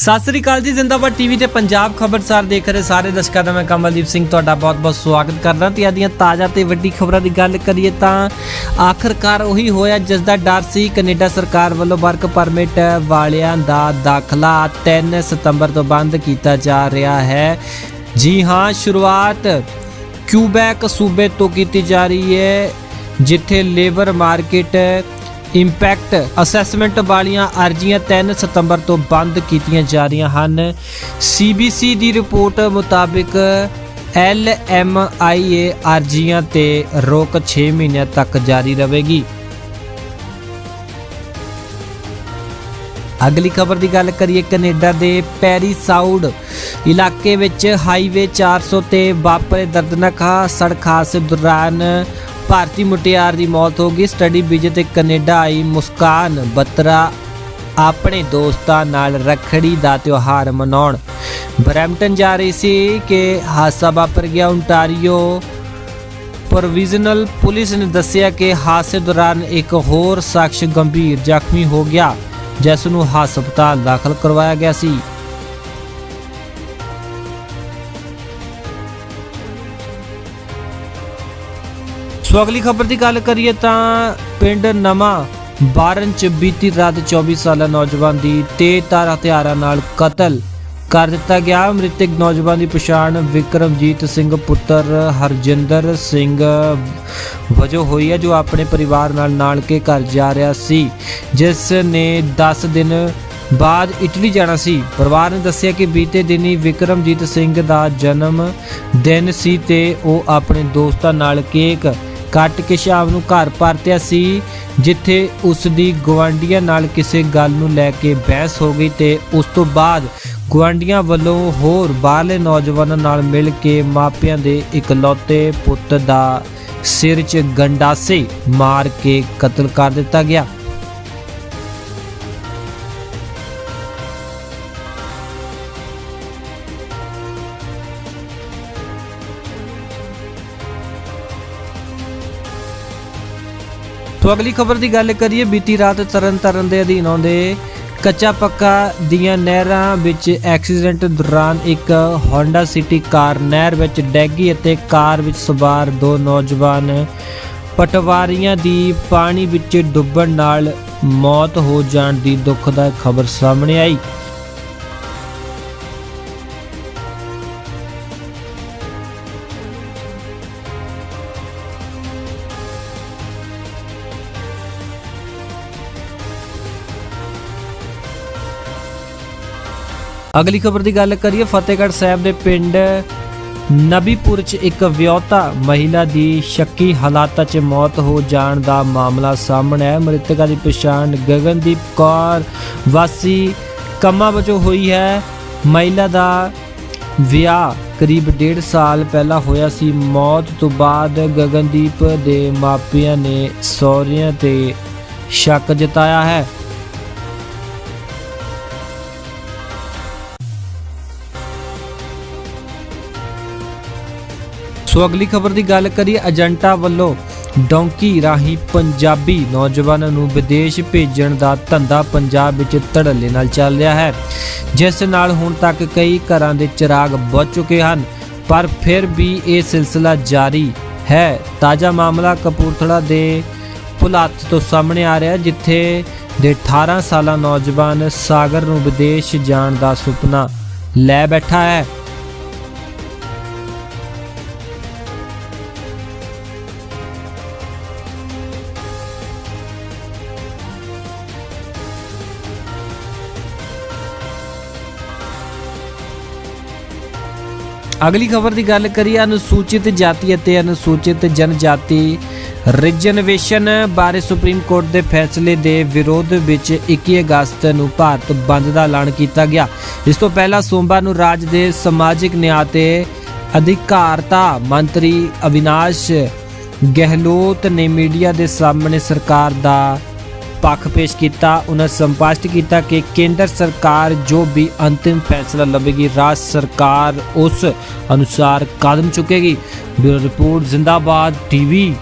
ਸਤਿ ਸ੍ਰੀ ਅਕਾਲ ਜੀ, ਜ਼ਿੰਦਾਬਾਦ ਟੀਵੀ ਤੇ ਪੰਜਾਬ ਖਬਰਸਾਰ ਦੇਖ ਰਹੇ ਸਾਰੇ ਦਰਸ਼ਕਾਂ ਦਾ ਮੈਂ ਕਮਲਦੀਪ ਸਿੰਘ ਤੁਹਾਡਾ ਬਹੁਤ-ਬਹੁਤ ਸਵਾਗਤ ਕਰਦਾ। ਤੇ ਅੱਜ ਦੀਆਂ ਤਾਜ਼ਾ ਤੇ ਵੱਡੀ ਖਬਰਾਂ ਦੀ ਗੱਲ ਕਰੀਏ ਤਾਂ ਆਖਰਕਾਰ ਉਹੀ ਹੋਇਆ ਜਿਸ ਦਾ ਡਰ ਸੀ, ਕੈਨੇਡਾ ਸਰਕਾਰ ਵੱਲੋਂ ਵਰਕ ਪਰਮਿਟ ਵਾਲਿਆਂ ਦਾ ਦਾਖਲਾ 3 ਸਤੰਬਰ ਤੋਂ ਬੰਦ ਕੀਤਾ ਜਾ ਰਿਹਾ ਹੈ। ਜੀ ਹਾਂ, ਸ਼ੁਰੂਆਤ ਕਿਊਬੈਕ ਸੂਬੇ ਤੋਂ ਕੀਤੀ ਜਾ ਰਹੀ ਹੈ, ਜਿੱਥੇ ਲੇਬਰ ਮਾਰਕੀਟ ਇੰਪੈਕਟ ਅਸੈਸਮੈਂਟ ਵਾਲੀਆਂ ਅਰਜ਼ੀਆਂ 3 ਸਤੰਬਰ ਤੋਂ ਬੰਦ ਕੀਤੀਆਂ ਜਾ ਰਹੀਆਂ ਹਨ। ਸੀਬੀਸੀ ਦੀ ਰਿਪੋਰਟ ਮੁਤਾਬਕ LMIA ਅਰਜ਼ੀਆਂ ਤੇ ਰੋਕ 6 ਮਹੀਨਿਆਂ ਤੱਕ ਜਾਰੀ ਰਹੇਗੀ। ਅਗਲੀ ਖਬਰ ਦੀ ਗੱਲ ਕਰੀਏ, ਕੈਨੇਡਾ ਦੇ ਪੈਰੀ ਸਾਊਡ ਇਲਾਕੇ ਵਿੱਚ ਹਾਈਵੇ 400 ਤੇ ਵਾਪਰੇ ਦਰਦਨਾਕ ਸੜਕ ਹਾਦਸੇ ਦੌਰਾਨ ਭਾਰਤੀ ਮੁਟਿਆਰ ਦੀ ਮੌਤ ਹੋ ਗਈ। ਸਟੱਡੀ ਵੀਜ਼ੇ ਤੇ ਕੈਨੇਡਾ ਆਈ ਮੁਸਕਾਨ ਬਤਰਾ ਆਪਣੇ ਦੋਸਤਾਂ ਨਾਲ ਰੱਖੜੀ ਦਾ ਤਿਉਹਾਰ ਮਨਾਉਣ। ਬਰੈਂਪਟਨ ਜਾ ਰਹੀ ਸੀ ਕਿ ਹਾਦਸਾ ਵਾਪਰ ਗਿਆ। ਓਨਟਾਰੀਓ ਪ੍ਰੋਵੀਜ਼ਨਲ ਪੁਲਿਸ ਨੇ ਦੱਸਿਆ ਕਿ ਹਾਦਸੇ ਦੌਰਾਨ ਇੱਕ ਹੋਰ ਸ਼ਖਸ ਗੰਭੀਰ ਜ਼ਖਮੀ ਹੋ ਗਿਆ, ਜਿਸ ਨੂੰ ਹਸਪਤਾਲ ਦਾਖਲ ਕਰਵਾਇਆ ਗਿਆ ਸੀ। ਸੋ ਅਗਲੀ ਖਬਰ ਦੀ ਗੱਲ ਕਰੀਏ ਤਾਂ ਪਿੰਡ ਨਵਾਂ ਬਾਰਨ ਚ ਬੀਤੀ ਰਾਤ 24 ਸਾਲਾ ਨੌਜਵਾਨ ਦੀ ਤੇਜ਼ਧਾਰ ਹਥਿਆਰਾਂ ਨਾਲ ਕਤਲ ਕਰ ਦਿੱਤਾ ਗਿਆ। ਮ੍ਰਿਤਕ ਨੌਜਵਾਨ ਦੀ ਪਛਾਣ ਵਿਕਰਮਜੀਤ ਸਿੰਘ ਪੁੱਤਰ ਹਰਜਿੰਦਰ ਸਿੰਘ ਵਜੋਂ ਹੋਈ ਹੈ, ਜੋ ਆਪਣੇ ਪਰਿਵਾਰ ਨਾਲ ਨਾਨਕੇ ਘਰ ਜਾ ਰਿਹਾ ਸੀ, ਜਿਸ ਨੇ 10 ਦਿਨ ਬਾਅਦ ਇਟਲੀ ਜਾਣਾ ਸੀ। ਪਰਿਵਾਰ ਨੇ ਦੱਸਿਆ ਕਿ ਬੀਤੇ ਦਿਨੀ ਵਿਕਰਮਜੀਤ ਸਿੰਘ ਦਾ ਜਨਮ ਦਿਨ ਸੀ ਤੇ ਉਹ ਆਪਣੇ ਦੋਸਤਾਂ ਨਾਲ ਕੇਕ ਕੱਟ ਕੇ ਸ਼ਾਮ ਨੂੰ ਘਰ ਪਰਤਿਆ ਸੀ, ਜਿੱਥੇ ਉਸ ਦੀ ਗਵਾਂਡੀਆਂ ਨਾਲ ਕਿਸੇ ਗੱਲ ਨੂੰ ਲੈ ਕੇ ਬਹਿਸ ਹੋ ਗਈ ਤੇ ਉਸ ਤੋਂ ਬਾਅਦ ਗਵਾਂਡੀਆਂ ਵੱਲੋਂ ਹੋਰ ਬਾਹਰਲੇ ਨੌਜਵਾਨਾਂ ਨਾਲ ਮਿਲ ਕੇ ਮਾਪਿਆਂ ਦੇ ਇਕਲੌਤੇ ਪੁੱਤ ਦਾ ਸਿਰ 'ਚ ਗੰਡਾਸੇ ਮਾਰ ਕੇ ਕਤਲ ਕਰ ਦਿੱਤਾ ਗਿਆ। ਤੋਂ ਅਗਲੀ ਖਬਰ ਦੀ ਗੱਲ ਕਰੀਏ, ਬੀਤੀ ਰਾਤ ਤਰਨਤਾਰਨ ਦੇ ਅਧੀਨ ਆਉਂਦੇ ਕੱਚਾ ਪੱਕਾ ਦੀਆਂ ਨਹਿਰਾਂ ਵਿੱਚ ਐਕਸੀਡੈਂਟ ਦੌਰਾਨ ਇੱਕ Honda City ਕਾਰ ਨਹਿਰ ਵਿੱਚ ਡੈਗੀ ਅਤੇ ਕਾਰ ਵਿੱਚ ਸਵਾਰ ਦੋ ਨੌਜਵਾਨ ਪਟਵਾਰੀਆਂ ਦੀ ਪਾਣੀ ਵਿੱਚ ਡੁੱਬਣ ਨਾਲ ਮੌਤ ਹੋ ਜਾਣ ਦੀ ਦੁਖਦਾਇਕ ਖਬਰ ਸਾਹਮਣੇ ਆਈ। ਅਗਲੀ ਖਬਰ ਦੀ ਗੱਲ ਕਰੀਏ, ਫਤਿਹਗੜ੍ਹ ਸਾਹਿਬ ਦੇ ਪਿੰਡ ਨਬੀਪੁਰ 'ਚ ਇੱਕ ਵਿਆਹੁਤਾ ਮਹਿਲਾ ਦੀ ਸ਼ੱਕੀ ਹਾਲਾਤਾਂ 'ਚ ਮੌਤ ਹੋ ਜਾਣ ਦਾ ਮਾਮਲਾ ਸਾਹਮਣੇ ਆਇਆ। ਮ੍ਰਿਤਕਾ ਦੀ ਪਛਾਣ ਗਗਨਦੀਪ ਕੌਰ ਵਾਸੀ ਕੰਮਾ ਵਜੋਂ ਹੋਈ ਹੈ। ਮਹਿਲਾ ਦਾ ਵਿਆਹ ਕਰੀਬ 1.5 ਸਾਲ ਪਹਿਲਾਂ ਹੋਇਆ ਸੀ। ਮੌਤ ਤੋਂ ਬਾਅਦ ਗਗਨਦੀਪ ਦੇ ਮਾਪਿਆਂ ਨੇ ਸਹੁਰਿਆਂ ਤੇ ਸ਼ੱਕ ਜਤਾਇਆ ਹੈ। ਸੋ ਅਗਲੀ ਖਬਰ ਦੀ ਗੱਲ ਕਰੀਏ, ਏਜੰਟਾਂ ਵੱਲੋਂ ਡੌਂਕੀ ਰਾਹੀਂ ਪੰਜਾਬੀ ਨੌਜਵਾਨਾਂ ਨੂੰ ਵਿਦੇਸ਼ ਭੇਜਣ ਦਾ ਧੰਦਾ ਪੰਜਾਬ ਵਿੱਚ ਧੜੱਲੇ ਨਾਲ ਚੱਲ ਰਿਹਾ ਹੈ। ਜਿਸ ਨਾਲ ਹੁਣ ਤੱਕ ਕਈ ਘਰਾਂ ਦੇ ਚਿਰਾਗ ਬੁੱਝ ਚੁੱਕੇ ਹਨ, ਪਰ ਫਿਰ ਵੀ ਇਹ ਸਿਲਸਿਲਾ ਜਾਰੀ ਹੈ। ਤਾਜ਼ਾ ਮਾਮਲਾ ਕਪੂਰਥਲਾ ਦੇ ਪੁਲਾਤ ਤੋਂ ਸਾਹਮਣੇ ਆ ਰਿਹਾ ਜਿੱਥੇ ਦੇ 18 ਸਾਲਾ ਨੌਜਵਾਨ ਸਾਗਰ ਨੂੰ ਵਿਦੇਸ਼ ਜਾਣ ਦਾ ਸੁਪਨਾ ਲੈ ਬੈਠਾ ਹੈ। ਅਗਲੀ ਖਬਰ ਦੀ ਗੱਲ ਕਰੀਏ, ਅਨੁਸੂਚਿਤ ਜਾਤੀ ਅਤੇ ਅਨੁਸੂਚਿਤ ਜਨਜਾਤੀ ਰਿਜ਼ਰਵੇਸ਼ਨ ਬਾਰੇ ਸੁਪਰੀਮ ਕੋਰਟ ਦੇ ਫੈਸਲੇ ਦੇ ਵਿਰੋਧ ਵਿੱਚ 21 ਅਗਸਤ ਨੂੰ ਭਾਰਤ ਬੰਦ ਦਾ ਐਲਾਨ ਕੀਤਾ ਗਿਆ। ਇਸ ਤੋਂ ਪਹਿਲਾਂ ਸੋਮਵਾਰ ਨੂੰ ਰਾਜ ਦੇ ਸਮਾਜਿਕ ਨਿਆਂ ਤੇ ਅਧਿਕਾਰਤਾ ਮੰਤਰੀ ਅਵਿਨਾਸ਼ ਗਹਿਲੋਤ ਨੇ ਮੀਡੀਆ ਦੇ ਸਾਹਮਣੇ ਸਰਕਾਰ ਦਾ ਪੱਖ ਪੇਸ਼ ਕੀਤਾ, ਉਹਨਾਂ ਸੰਪਸ਼ਟ ਕੀਤਾ ਕਿ ਕੇਂਦਰ ਸਰਕਾਰ ਜੋ ਵੀ ਅੰਤਿਮ ਫੈਸਲਾ ਲਵੇਗੀ, ਰਾਜ ਸਰਕਾਰ ਉਸ ਅਨੁਸਾਰ ਕਦਮ ਚੁੱਕੇਗੀ। Bureau report, Zindabad TV.